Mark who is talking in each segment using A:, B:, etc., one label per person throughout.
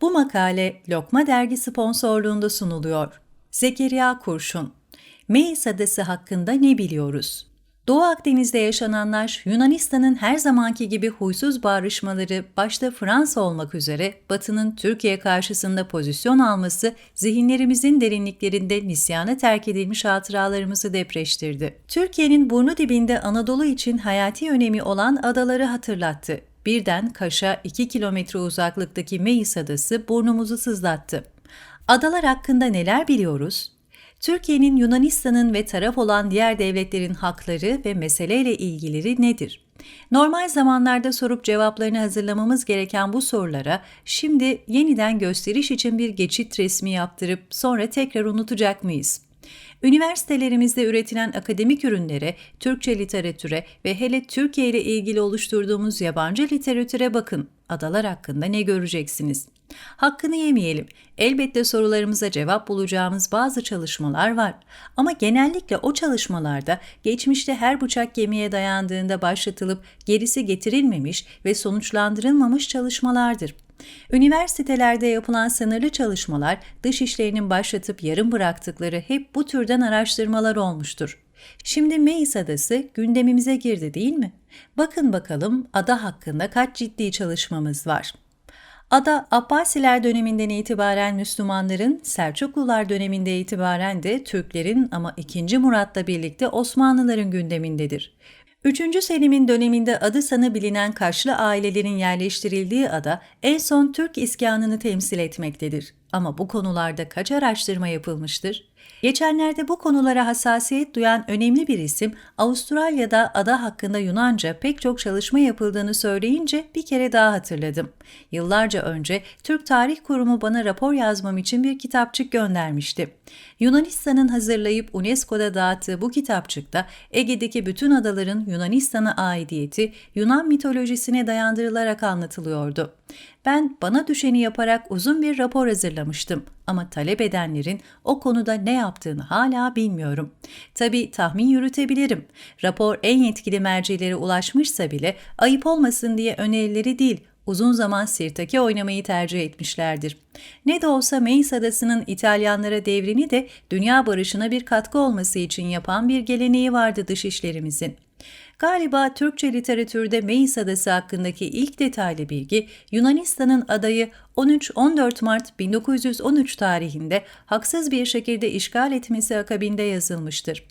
A: Bu makale Lokma Dergi sponsorluğunda sunuluyor. Zekeriya Kurşun Meis Adası hakkında ne biliyoruz? Doğu Akdeniz'de yaşananlar Yunanistan'ın her zamanki gibi huysuz bağrışmaları başta Fransa olmak üzere Batı'nın Türkiye karşısında pozisyon alması zihinlerimizin derinliklerinde nisyana terk edilmiş hatıralarımızı depreştirdi. Türkiye'nin burnu dibinde Anadolu için hayati önemi olan adaları hatırlattı. Birden Kaş'a 2 kilometre uzaklıktaki Meis Adası burnumuzu sızlattı. Adalar hakkında neler biliyoruz? Türkiye'nin Yunanistan'ın ve taraf olan diğer devletlerin hakları ve meseleyle ilgileri nedir? Normal zamanlarda sorup cevaplarını hazırlamamız gereken bu sorulara şimdi yeniden gösteriş için bir geçit resmi yaptırıp sonra tekrar unutacak mıyız? Üniversitelerimizde üretilen akademik ürünlere, Türkçe literatüre ve hele Türkiye ile ilgili oluşturduğumuz yabancı literatüre bakın. Adalar hakkında ne göreceksiniz? Hakkını yemeyelim. Elbette sorularımıza cevap bulacağımız bazı çalışmalar var. Ama genellikle o çalışmalarda geçmişte her bıçak gemiye dayandığında başlatılıp gerisi getirilmemiş ve sonuçlandırılmamış çalışmalardır. Üniversitelerde yapılan sınırlı çalışmalar dış işlerinin başlatıp yarım bıraktıkları hep bu türden araştırmalar olmuştur. Şimdi Meis Adası gündemimize girdi değil mi? Bakın bakalım ada hakkında kaç ciddi çalışmamız var. Ada Abbasiler döneminden itibaren Müslümanların, Selçuklular döneminde itibaren de Türklerin ama 2. Murat'la birlikte Osmanlıların gündemindedir. 3. Selim'in döneminde adı sanı bilinen Kaşlı ailelerin yerleştirildiği ada en son Türk iskanını temsil etmektedir. Ama bu konularda kaç araştırma yapılmıştır? Geçenlerde bu konulara hassasiyet duyan önemli bir isim Avustralya'da ada hakkında Yunanca pek çok çalışma yapıldığını söyleyince bir kere daha hatırladım. Yıllarca önce Türk Tarih Kurumu bana rapor yazmam için bir kitapçık göndermişti. Yunanistan'ın hazırlayıp UNESCO'da dağıttığı bu kitapçıkta Ege'deki bütün adaların Yunanistan'a aidiyeti Yunan mitolojisine dayandırılarak anlatılıyordu. Ben bana düşeni yaparak uzun bir rapor hazırlamıştım ama talep edenlerin o konuda ne yaptığını hala bilmiyorum. Tabii tahmin yürütebilirim. Rapor en yetkili mercilere ulaşmışsa bile ayıp olmasın diye önerileri değil, uzun zaman sirtaki oynamayı tercih etmişlerdir. Ne de olsa Meis Adası'nın İtalyanlara devrini de dünya barışına bir katkı olması için yapan bir geleneği vardı dışişlerimizin. Galiba Türkçe literatürde Meis Adası hakkındaki ilk detaylı bilgi Yunanistan'ın adayı 13-14 Mart 1913 tarihinde haksız bir şekilde işgal etmesi akabinde yazılmıştır.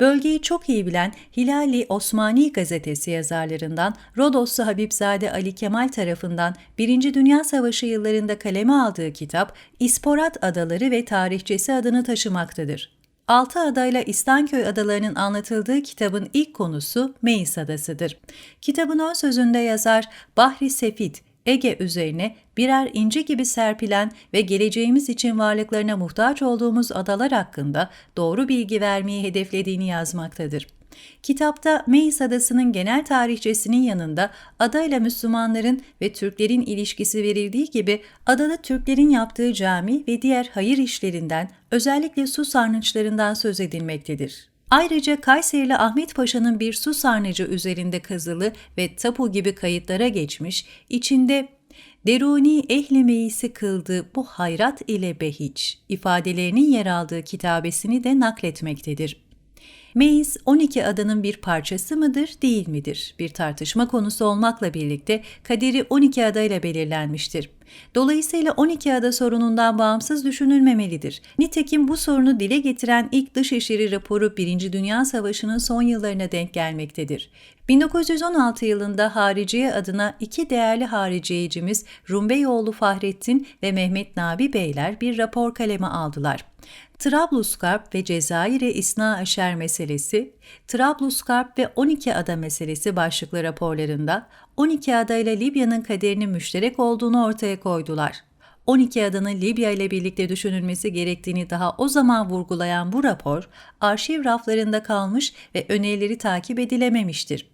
A: Bölgeyi çok iyi bilen Hilali Osmani gazetesi yazarlarından Rodoslu Habibzade Ali Kemal tarafından Birinci Dünya Savaşı yıllarında kaleme aldığı kitap İsporat Adaları ve Tarihçesi adını taşımaktadır. Altı adayla İstanköy adalarının anlatıldığı kitabın ilk konusu Meis Adası'dır. Kitabın ön sözünde yazar Bahri Sefit, Ege üzerine birer inci gibi serpilen ve geleceğimiz için varlıklarına muhtaç olduğumuz adalar hakkında doğru bilgi vermeyi hedeflediğini yazmaktadır. Kitapta Meis Adası'nın genel tarihçesinin yanında adayla Müslümanların ve Türklerin ilişkisi verildiği gibi adada Türklerin yaptığı cami ve diğer hayır işlerinden özellikle su sarnıçlarından söz edilmektedir. Ayrıca Kayserili Ahmet Paşa'nın bir su sarnıcı üzerinde kazılı ve tapu gibi kayıtlara geçmiş, içinde Deruni ehli meyisi kıldı bu hayrat ile behiç ifadelerinin yer aldığı kitabesini de nakletmektedir. Meis 12 adanın bir parçası mıdır, değil midir? Bir tartışma konusu olmakla birlikte kaderi 12 adayla belirlenmiştir. Dolayısıyla 12 ada sorunundan bağımsız düşünülmemelidir. Nitekim bu sorunu dile getiren ilk dışişleri raporu 1. Dünya Savaşı'nın son yıllarına denk gelmektedir. 1916 yılında hariciye adına iki değerli hariciyecimiz Rumbeyoğlu Fahrettin ve Mehmet Nabi Beyler bir rapor kaleme aldılar. Trablusgarp ve Cezayir'e İsna Aşer meselesi, Trablusgarp ve 12 ada meselesi başlıklı raporlarında 12 ada ile Libya'nın kaderinin müşterek olduğunu ortaya koydular. 12 adanın Libya ile birlikte düşünülmesi gerektiğini daha o zaman vurgulayan bu rapor, arşiv raflarında kalmış ve önerileri takip edilememiştir.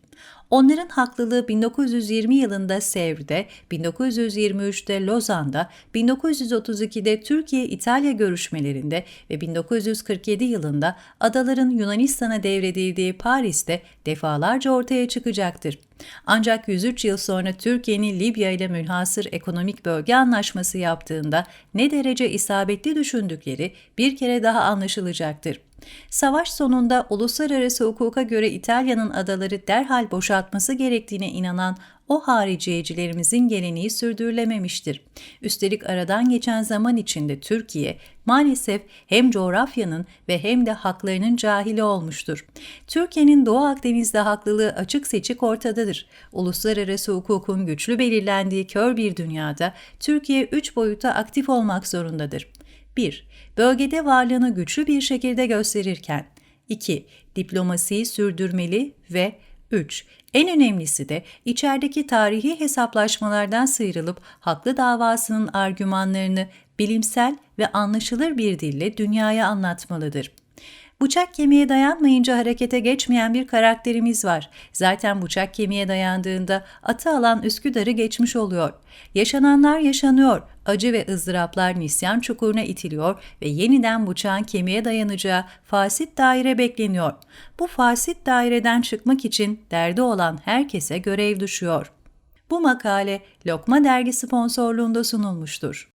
A: Onların haklılığı 1920 yılında Sevr'de, 1923'te Lozan'da, 1932'de Türkiye-İtalya görüşmelerinde ve 1947 yılında adaların Yunanistan'a devredildiği Paris'te defalarca ortaya çıkacaktır. Ancak 103 yıl sonra Türkiye'nin Libya ile münhasır ekonomik bölge anlaşması yaptığında ne derece isabetli düşündükleri bir kere daha anlaşılacaktır. Savaş sonunda uluslararası hukuka göre İtalya'nın adaları derhal boşaltması gerektiğine inanan o hariciyecilerimizin geleneği sürdürülememiştir. Üstelik aradan geçen zaman içinde Türkiye maalesef hem coğrafyanın ve hem de haklarının cahili olmuştur. Türkiye'nin Doğu Akdeniz'de haklılığı açık seçik ortadadır. Uluslararası hukukun güçlü belirlendiği kör bir dünyada Türkiye üç boyutta aktif olmak zorundadır. 1. Bölgede varlığını güçlü bir şekilde gösterirken 2. Diplomasiyi sürdürmeli ve 3. En önemlisi de içerideki tarihi hesaplaşmalardan sıyrılıp haklı davasının argümanlarını bilimsel ve anlaşılır bir dille dünyaya anlatmalıdır. Bıçak kemiğe dayanmayınca harekete geçmeyen bir karakterimiz var. Zaten bıçak kemiğe dayandığında atı alan Üsküdar'ı geçmiş oluyor. Yaşananlar yaşanıyor. Acı ve ızdıraplar nisyan çukuruna itiliyor ve yeniden bıçağın kemiğe dayanacağı fasit daire bekleniyor. Bu fasit daireden çıkmak için derdi olan herkese görev düşüyor. Bu makale Lokma Dergi sponsorluğunda sunulmuştur.